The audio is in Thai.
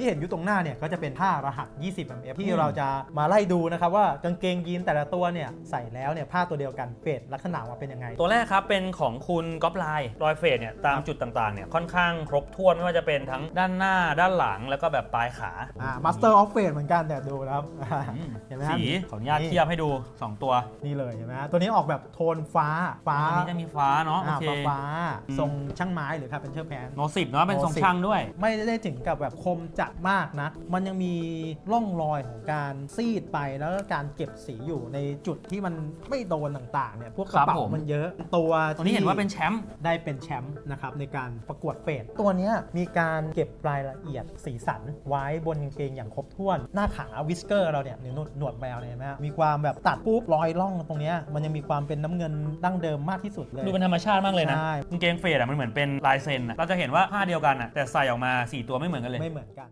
ที่เห็นอยู่ตรงหน้าเนี่ยก็จะเป็นผ้ารหัส 20 mm ที่เราจะมาไล่ดูนะครับว่ากางเกงยีนแต่ละตัวเนี่ยใส่แล้วเนี่ยผ้าตัวเดียวกันเฟดลักษณะว่าเป็นยังไง ตัวแรกครับเป็นของคุณก๊อปไลน์รอยเฟดเนี่ยตามจุดต่างๆเนี่ยค่อนข้างครบถ้วนไม่ว่าจะเป็นทั้งด้านหน้าด้านหลังแล้วก็แบบปลายขาอ่า Master of Fate เหมือนกันแต่ดูนะครับเห็นไหมฮะสีขออนุญาตเทียบให้ดู 2 ตัวนี่เลยเห็นไหมฮะตัวนี้ออกแบบโทนฟ้าฟ้าอันนี้จะมีฟ้าเนาะโออ่าเค ฟ้าฟ้าอืม ทรงช่างไม้หรือครับเป็นเชอร์แพนโนสิบเนาะเป็นทรงโนสิบช่างด้วย ไม่ได้ถึงกับแบบคมจัดมากนะ มันยังมีร่องรอยของการซีดไปแล้วก็การเก็บสีอยู่ในจุดที่มันไม่โดนต่างๆเนี่ยพวกกระครับเป๋าผม มันเยอะตัวตัวนี้เห็นว่าเป็นแชมป์ ได้เป็นแชมป์นะครับในการประกวดเฟสตัวเนี้ยมีการเก็บรายละเอียดสีสันไว้บนกางเกงอย่างครบถ้วน หน้าขาวิสเกอร์เราเนี่ยหรือหนวดหนวดแมวเนี่ยเห็นไหมฮะมีความแบบตัดปุ๊บรอยร่องตรงเนี้ยมันยังมีความเป็นน้ำเงินดั้งเดิมมากที่สุดเลย ดูเป็นธรรมชาติมากเลยนะใช่ กางเกงเฟดอะมันเหมือนเป็นลายเซ็นอะเราจะเห็นว่าผ้าเดียวกันอะแต่ใส่ออกมา4ตัวไม่เหมือนกันเลย ไม่เหมือนกัน